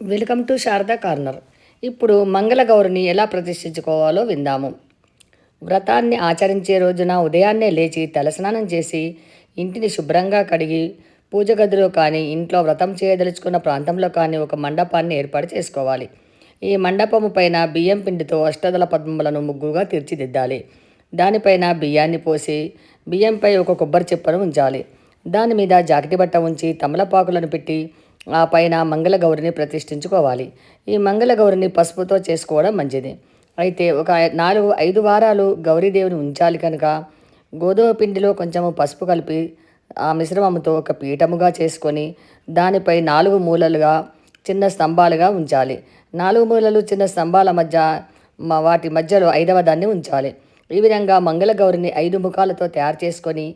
Welcome to Sharada corner. ఇప్పుడు మంగళగౌరిని ఎలా ప్రతిష్ఠించుకోవాలో విందాము. వ్రతాన్ని ఆచరించే రోజున ఉదయాన్నే లేచి తలస్నానం చేసి ఇంటిని శుభ్రంగా కడిగి పూజ గదిలో కానీ ఇంట్లో వ్రతం చేయదలుచుకున్న ప్రాంతంలో కానీ ఒక మండపాన్ని ఏర్పాటు చేసుకోవాలి. ఈ మండపము పైన బియ్యం పిండితో అష్టదల పద్మములను ముగ్గుగా తీర్చిదిద్దాలి. దానిపైన బియ్యాన్ని పోసి బియ్యంపై ఒక కొబ్బరి చెప్పను ఉంచాలి. దాని మీద జాకిటి బట్ట ఉంచి తమలపాకులను పెట్టి ఆ పైన మంగళగౌరిని ప్రతిష్ఠించుకోవాలి. ఈ మంగళగౌరిని పసుపుతో చేసుకోవడం మంచిది. అయితే ఒక నాలుగు ఐదు వారాలు గౌరీదేవిని ఉంచాలి కనుక గోధుమ పిండిలో కొంచెము పసుపు కలిపి ఆ మిశ్రమంతో ఒక పీఠముగా చేసుకొని దానిపై నాలుగు మూలలుగా చిన్న స్తంభాలుగా ఉంచాలి. నాలుగు మూలలు చిన్న స్తంభాల మధ్య వాటి మధ్యలో ఐదవ దాన్ని ఉంచాలి. ఈ విధంగా మంగళగౌరిని ఐదు ముఖాలతో తయారు చేసుకొని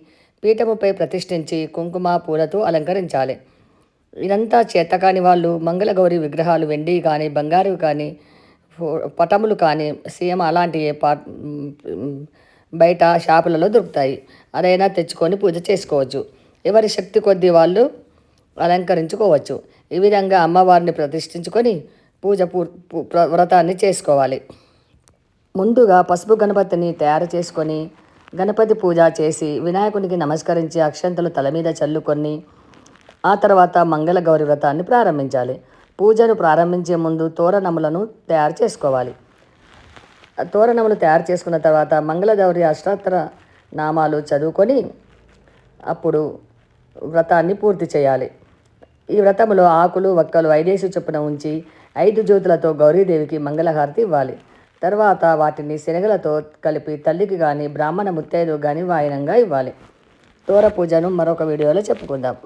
పీఠముపై ప్రతిష్ఠించి కుంకుమ పూలతో అలంకరించాలి. ఇదంతా చేతకాని వాళ్ళు మంగళగౌరి విగ్రహాలు వెండి కానీ బంగారు కానీ పటములు కానీ సీఎం అలాంటివి పా బయట షాపులలో దొరుకుతాయి. అదైనా తెచ్చుకొని పూజ చేసుకోవచ్చు. ఎవరి శక్తి కొద్దీ వాళ్ళు అలంకరించుకోవచ్చు. ఈ విధంగా అమ్మవారిని ప్రతిష్ఠించుకొని పూజ పూర్ వ్రతాన్ని చేసుకోవాలి. ముందుగా పసుపు గణపతిని తయారు చేసుకొని గణపతి పూజ చేసి వినాయకునికి నమస్కరించి అక్షంతలు తల మీద చల్లుకొని ఆ తర్వాత మంగళ గౌరి వ్రతాన్ని ప్రారంభించాలి. పూజను ప్రారంభించే ముందు తోరణములను తయారు చేసుకోవాలి. తోరణములు తయారు చేసుకున్న తర్వాత మంగళగౌరి అష్టాత్తర నామాలు చదువుకొని అప్పుడు వ్రతాన్ని పూర్తి చేయాలి. ఈ వ్రతములో ఆకులు వక్కలు ఐదేసి చొప్పున ఉంచి ఐదు జ్యోతులతో గౌరీదేవికి మంగళహారతి ఇవ్వాలి. తర్వాత వాటిని శనగలతో కలిపి తల్లికి కానీ బ్రాహ్మణ ముత్తైదు కానీ వాయనంగా ఇవ్వాలి. తోర పూజను మరొక వీడియోలో చెప్పుకుందాం.